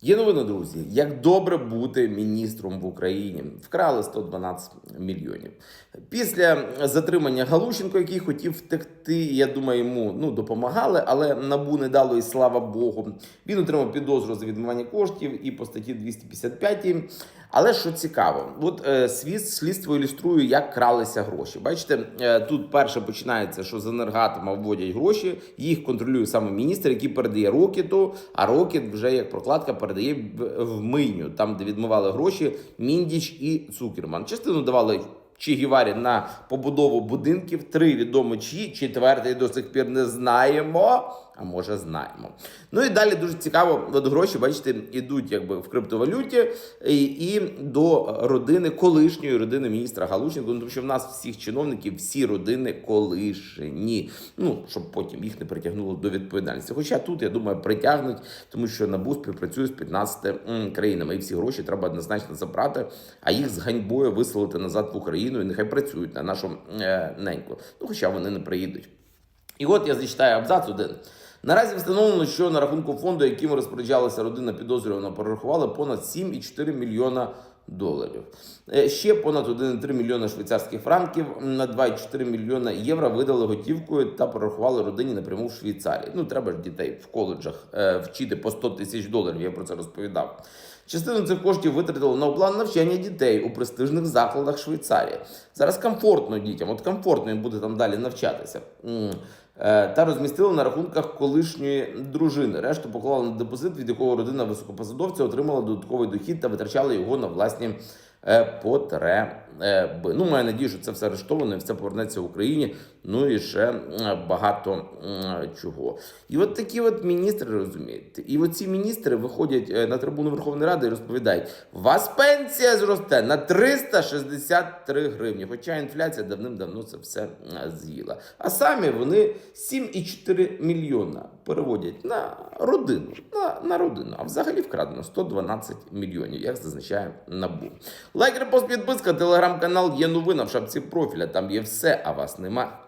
Є новина, друзі, як добре бути міністром в Україні. Вкрали 112 мільйонів. Після затримання Галущенко, який хотів втекти, я думаю, йому ну допомагали, але набу не дало і слава Богу. Він отримав підозру за відмивання коштів і по статті 255. Але що цікаво, от е, світ слідство ілюструє, як кралися гроші. Бачите, е, тут перше починається, що з енергатома вводять гроші, їх контролює саме міністр, який передає Рокету, а Рокет вже як прокладка передає в, в мийню, там де відмивали гроші Міндіч і Цукерман. Частину давали. Чи Гіварі на побудову будинків, три відомо чиї, четвертий до сих пір не знаємо. А може знаємо. Ну і далі дуже цікаво, от гроші, бачите, ідуть якби в криптовалюті і, і до родини колишньої родини міністра Галущенко. Ну, тому що в нас всіх чиновників всі родини колишні. Ну щоб потім їх не притягнуло до відповідальності. Хоча тут я думаю притягнуть, тому що НАБУ співпрацює з 15 країнами, і всі гроші треба однозначно забрати, а їх з ганьбою виселити назад в Україну і нехай працюють на нашу е, неньку. Ну хоча вони не приїдуть. І от я зачитаю абзац один. Наразі встановлено, що на рахунку фонду, яким розпоряджалася родина підозрюваного, перерахували понад 7,4 мільйона доларів. Е, Ще понад 1,3 мільйона швейцарських франків на 2,4 мільйона євро видали готівкою та перерахували родині напряму в Швейцарії. Ну треба ж дітей в коледжах е, вчити по 100 тисяч доларів. Я про це розповідав. Частину цих коштів витратили на оплату навчання дітей у престижних закладах Швейцарії. Зараз комфортно дітям, от комфортно їм буде там далі навчатися. Е, Та розмістили на рахунках колишньої дружини. Решту поклали на депозит, від якого родина високопосадовця отримала додатковий дохід та витрачала його на власні потреби. Ну, маю надію, що це все арештовано все повернеться в Україні. Ну і ще е, багато чого. І от такі от міністри розумієте. І от ці міністри виходять е, на трибуну Верховної Ради і розповідають: вас пенсія зросте на 363 гривні. Хоча інфляція давним-давно це все е, з'їла. А самі вони 7,4 мільйона переводять на родину. На, на родину. А взагалі вкрадено 112 мільйонів, як зазначає НАБУ. Лайк, репост, підписка, телеграм-канал є новина в шапці профіля. Там є все, а вас нема.